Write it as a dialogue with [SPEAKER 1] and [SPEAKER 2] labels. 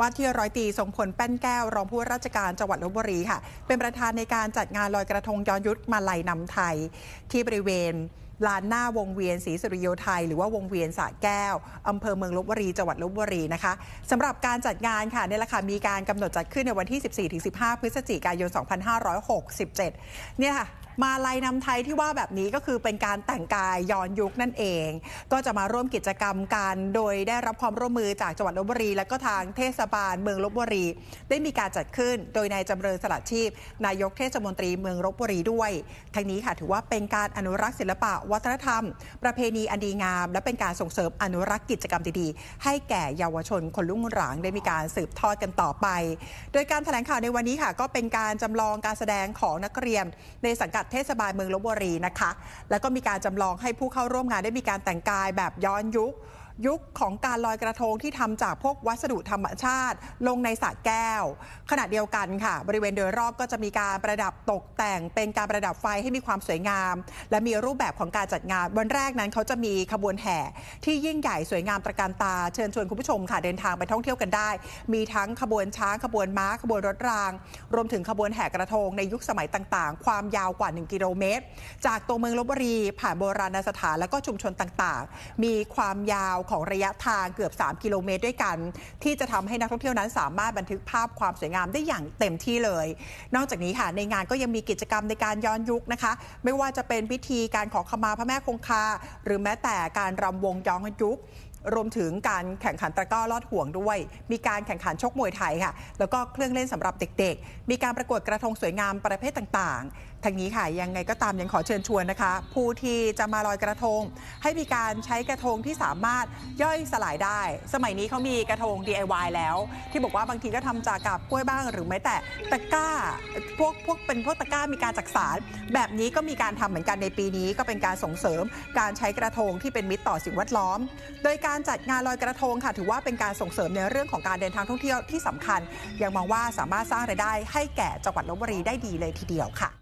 [SPEAKER 1] ว่าที่ร้อยตีทรงพลแป้นแก้ว รองผู้ว่าราชการจังหวัดลบบุรีค่ะ เป็นประธานในการจัดงานลอยกระทงย้อนยุทธมาลัยนำไทย ที่บริเวณลานหน้าวงเวียนศรีสุริโยไทย หรือว่าวงเวียนสระแก้วอำเภอเมืองลบบุรีจังหวัดลบบุรีนะคะสำหรับการจัดงานค่ะเนี่ยแหละค่ะมีการกำหนดจัดขึ้นในวันที่ 14-15 พฤศจิกายน 2567 เนี่ยค่ะ มาลัยนำไทยที่ว่าแบบนี้ก็คือเป็นการแต่งกายย้อนยุคนั่นเอง ก็จะมาร่วมกิจกรรมกันโดยได้รับความร่วมมือจากจังหวัดลบบุรี และก็ทางเทศบาลเมืองลบบุรี ได้มีการจัดขึ้นโดยนายจำเริญสลัดชีพ นายกเทศมนตรีเมืองลบบุรีด้วยทั้งนี้ค่ะถือว่าเป็นการอนุรักษ์ศิลปะวัฒนธรรม ประเพณีอันดีงาม และเป็นการส่งเสริมอนุรักษ์กิจกรรมดีๆ ให้แก่เยาวชนคนรุ่งหลังได้มีการสืบทอดกันต่อไป โดยการแถลงข่าวในวันนี้ค่ะ ก็เป็นการจำลองการแสดงของนักเรียนในสังกัดเทศบาลเมืองลบบุรีนะคะ แล้วก็มีการจำลองให้ผู้เข้าร่วมงานได้มีการแต่งกายแบบย้อนยุค ยุคของการลอยกระทงที่ทำจากพวกวัสดุธรรมชาติ ลงในสระแก้ว ขณะเดียวกันค่ะ บริเวณโดยรอบก็จะมีการประดับตกแต่ง เป็นการประดับไฟให้มีความสวยงาม และมีรูปแบบของการจัดงาน วันแรกนั้นเขาจะมีขบวนแห่ที่ยิ่งใหญ่สวยงามตระการตา เชิญชวนคุณผู้ชมค่ะเดินทางไปท่องเที่ยวกันได้ มีทั้งขบวนช้างขบวนม้าขบวนรถราง รวมถึงขบวนแห่กระทงในยุคสมัยต่างๆ ความยาวกว่า 1 กิโลเมตร จากตัวเมืองลบบุรีผ่านโบราณสถานและก็ชุมชนต่างๆ มีความยาวของระยะทางเกือบ 3 กิโลเมตรด้วยกัน ที่จะทำให้นักท่องเที่ยวนั้นสามารถบันทึกภาพความสวยงามได้อย่างเต็มที่เลย นอกจากนี้ค่ะในงานก็ยังมีกิจกรรมในการย้อนยุคนะคะ ไม่ว่าจะเป็นพิธีการขอขมาพระแม่คงคา หรือแม้แต่การรำวงย้อนยุค รวมถึงการแข่งขันตะกร้อลอดห่วงด้วย มีการแข่งขันชกมวยไทยค่ะ แล้วก็เครื่องเล่นสำหรับเด็ก ๆ มีการประกวดกระทงสวยงามประเภทต่างๆทั้งนี้ค่ะยังไงก็ตามยังขอเชิญชวนนะคะ ผู้ที่จะมาลอยกระทง ให้มีการใช้กระทงที่สามารถย่อยสลายได้ สมัยนี้เขามีกระทง DIY แล้ว ที่บอกว่าบางทีก็ทำจากกับกล้วยบ้างหรือแม้แต่ตะกร้าพวกพวกเป็นพวกตะกร้ามีการจักสารแบบนี้ก็มีการทำเหมือนกันในปีนี้ ก็เป็นการส่งเสริมการใช้กระทงที่เป็นมิตรต่อสิ่งแวดล้อม โดยการการจัดงานลอยกระทงค่ะ ถือว่าเป็นการส่งเสริมในเรื่องของการเดินทางท่องเที่ยวที่สำคัญ ยังมองว่าสามารถสร้างรายได้ให้แก่จังหวัดลบบุรีได้ดีเลยทีเดียวค่ะ